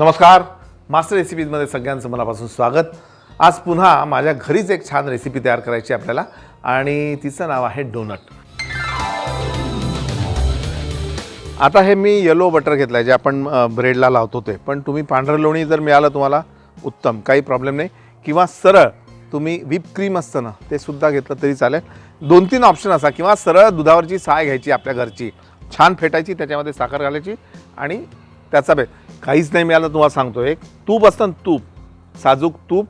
नमस्कार. मास्टर रेसिपीजमध्ये सगळ्यांचं मनापासून स्वागत. आज पुन्हा माझ्या घरीच एक छान रेसिपी तयार करायची आहे आपल्याला आणि तिचं नाव आहे डोनट. आता हे मी येलो बटर घेतलं आहे जे आपण ब्रेडला लावतो ते. पण तुम्ही पांढरं लोणी जर मिळालं तुम्हाला उत्तम काही प्रॉब्लेम नाही. किंवा सरळ तुम्ही व्हिप क्रीम असतं ना ते सुद्धा घेतलं तरी चालेल. दोन तीन ऑप्शन असा किंवा सरळ दुधावरची साय घ्यायची आपल्या घरची. छान फेटायची त्याच्यामध्ये साखर घालायची आणि त्याचा बेत काहीच नाही मिळालं तुम्हाला सांगतो एक. तूप असतं ना तूप. साजूक तूप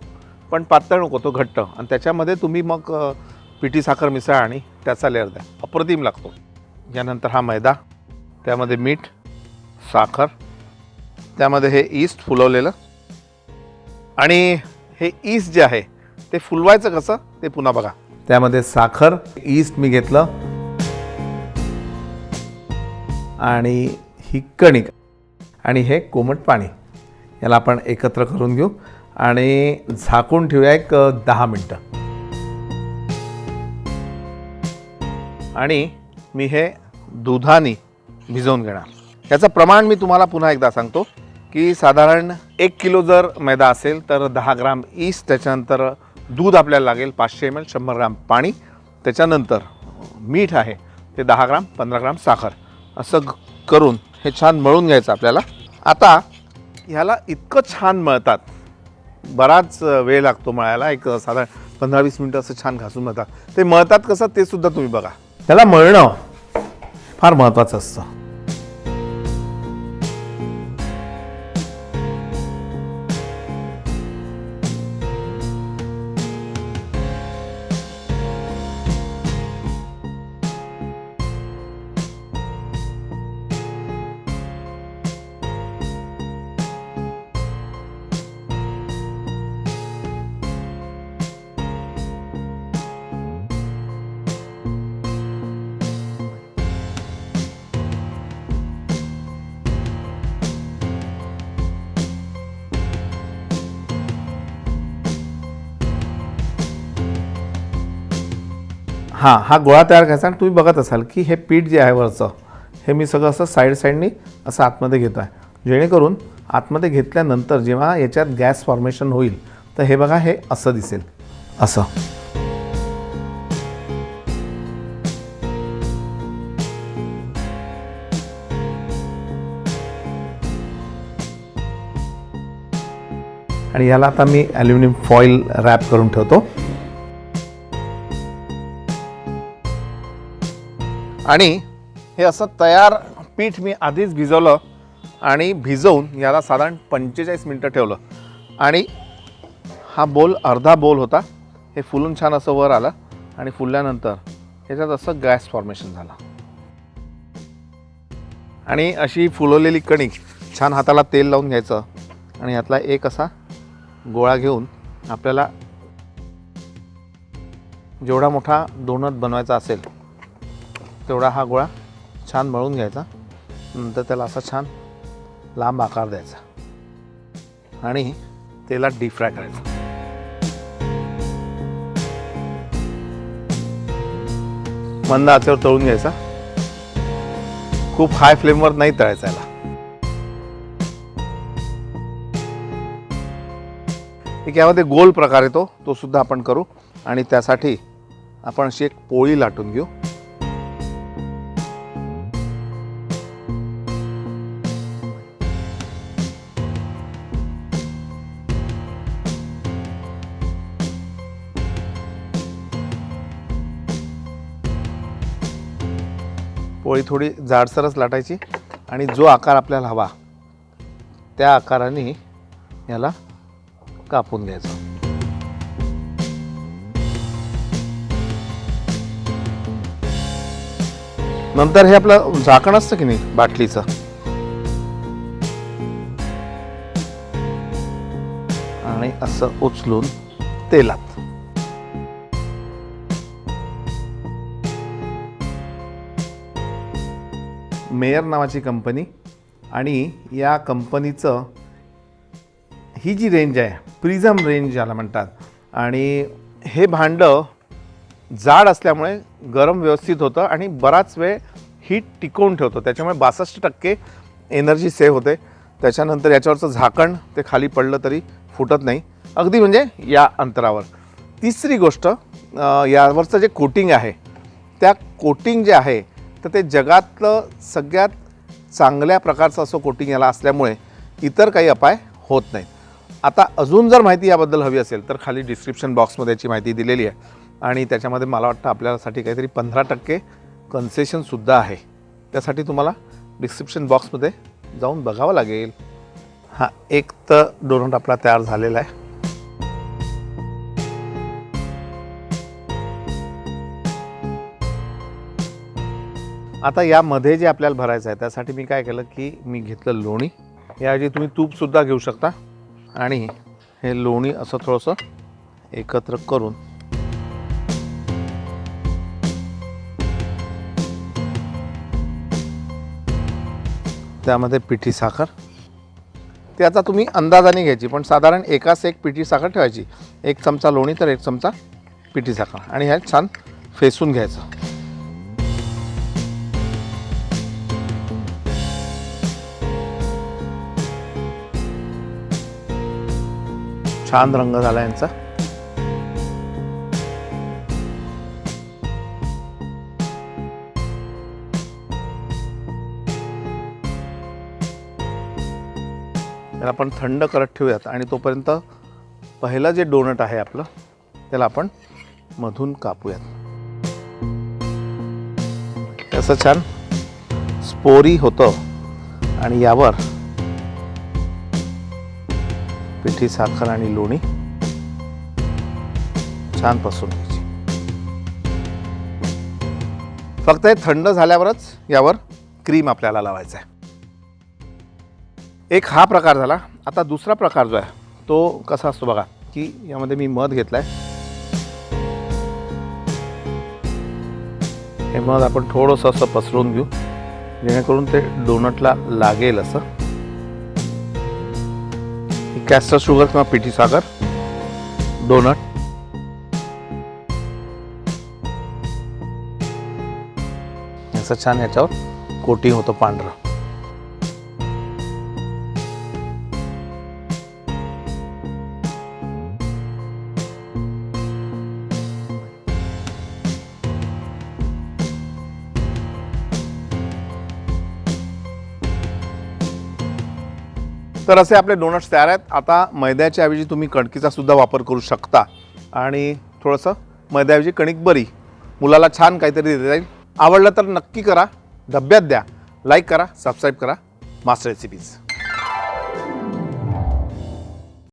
पण पातळ नको तो घट्ट. आणि त्याच्यामध्ये तुम्ही मग पिठी साखर मिसळा आणि त्याचा लेअर द्या. अप्रतिम लागतो. यानंतर हा मैदा. त्यामध्ये मीठ साखर. त्यामध्ये हे ईस्ट फुलवलेलं. आणि हे ईस्ट जे आहे ते फुलवायचं कसं ते पुन्हा बघा. त्यामध्ये साखर ईस्ट मी घेतलं. आणि ही कणिक. आणि हे कोमट पाणी. याला आपण एकत्र करून घेऊ आणि झाकून ठेवूया एक दहा मिनटं. आणि मी हे दुधाने भिजवून घेणार. याचं प्रमाण मी तुम्हाला पुन्हा एकदा सांगतो की साधारण एक किलो जर मैदा असेल तर दहा ग्राम ईस्ट त्याच्यानंतर दूध आपल्याला लागेल पाचशे एम एल शंभर ग्राम पाणी त्याच्यानंतर मीठ आहे ते दहा ग्राम पंधरा ग्राम साखर. असं करून हे छान मळून घ्यायचं आपल्याला. आता ह्याला इतकं छान मळतात. बराच वेळ लागतो मळायला. एक साधारण पंधरा वीस मिनटं असं छान घासून मळतात. ते मळतात कसं ते सुद्धा तुम्ही बघा. त्याला मळणं फार महत्त्वाचं असतं. हां हा गोळा तयार करायचा आणि तुम्ही बघत असाल की हे पीठ जे आहे वरचं हे मी सगळं असं साईड साईडनी असं आतमध्ये घेतो आहे. जेणेकरून आतमध्ये घेतल्यानंतर जेव्हा याच्यात गॅस फॉर्मेशन होईल तर हे बघा हे असं दिसेल. असं. आणि याला आता मी ॲल्युमिनियम फॉईल रॅप करून ठेवतो. आणि हे असं तयार पीठ मी आधीच भिजवलं आणि भिजवून याला साधारण पंचेचाळीस मिनटं ठेवलं. आणि हा बोल अर्धा बोल होता. हे फुलून छान असं वर आलं आणि फुलल्यानंतर ह्याच्यात असं गॅस फॉर्मेशन झालं. आणि अशी फुलवलेली कणिक छान हाताला तेल लावून घ्यायचं आणि यातला एक असा गोळा घेऊन आपल्याला जेवढा मोठा डोनट बनवायचा असेल तेवढा हा गोळा छान मळून घ्यायचा. नंतर त्याला असा छान लांब आकार द्यायचा. आणि त्याला डीप फ्राय करायचा. मंद आचेवर तळून घ्यायचा. खूप हाय फ्लेमवर नाही तळायचा याला. एक यामध्ये गोल प्रकार येतो तो सुद्धा आपण करू. आणि त्यासाठी आपण अशी एक पोळी लाटून घेऊ. पोळी थोडी जाडसरच लाटायची आणि जो आकार आपल्याला हवा त्या आकाराने याला कापून घ्यायचं. नंतर हे आपलं झाकण असतं की नाही बाटलीचं? आणि असं उचलून तेलात. मेयर नावाची कंपनी आणि या कंपनीचं ही जी रेंज आहे प्रिझम रेंज ज्याला म्हणतात आणि हे भांडं जाड असल्यामुळे गरम व्यवस्थित होतं आणि बराच वेळ हीट टिकवून ठेवतो. त्याच्यामुळे बासष्ट टक्के एनर्जी सेव्ह होते. त्याच्यानंतर याच्यावरचं झाकण ते खाली पडलं तरी फुटत नाही. अगदी म्हणजे या अंतरावर. तिसरी गोष्ट यावरचं जे कोटिंग आहे त्या कोटिंग जे आहे तर ते जगातलं सगळ्यात चांगल्या प्रकारचं असं कोटिंग याला असल्यामुळे इतर काही अपाय होत नाहीत. आता अजून जर माहिती याबद्दल हवी असेल तर खाली डिस्क्रिप्शन बॉक्समध्ये याची माहिती दिलेली आहे. आणि त्याच्यामध्ये मला वाटतं आपल्यासाठी काहीतरी पंधरा टक्के कन्सेशनसुद्धा आहे. त्यासाठी तुम्हाला डिस्क्रिप्शन बॉक्समध्ये जाऊन बघावं लागेल. हा एक तर डोनट आपला तयार झालेला आहे. आता यामध्ये जे आपल्याला भरायचं आहे त्यासाठी मी काय केलं की मी घेतलं लोणी. याऐवजी तुम्ही तूपसुद्धा घेऊ शकता. आणि हे लोणी असं थोडंसं एकत्र करून. त्यामध्ये पिठी साखर. ते आता तुम्ही अंदाजाने घ्यायची पण साधारण एकाच एक पिठी साखर ठेवायची. एक चमचा लोणी तर एक चमचा पिठी साखर. आणि ह्या छान फेसून घ्यायचं. छान रंग झाला यांचा. त्याला आपण थंड करत ठेवूयात आणि तोपर्यंत पहिलं जे डोनट आहे आपलं त्याला आपण मधून कापूयात. असं छान स्पोरी होतं आणि यावर पिठी साखर आणि लोणी छान पसरून घ्यायची. फक्त हे थंड झाल्यावरच यावर क्रीम आपल्याला लावायचा आहे. एक हा प्रकार झाला. आता दुसरा प्रकार जो आहे तो कसा असतो बघा की यामध्ये मी मध घेतलाय. हे मध आपण थोडंसं असं पसरून घेऊ जेणेकरून ते डोनटला लागेल असं. कॅस्टर शुगर किंवा पिठी साखर डोनट. असं छान याच्यावर कोटिंग होतं पांढरं. तर असे आपले डोनट्स तयार आहेत. आता मैद्याच्या ऐवजी तुम्ही कणकीचा सुद्धा वापर करू शकता. आणि थोडंसं मैद्याऐवजी कणिक बरी मुलाला छान काहीतरी देता येईल. आवडलं तर नक्की करा. डब्यात द्या. लाईक करा सबस्क्राईब करा. Master recipes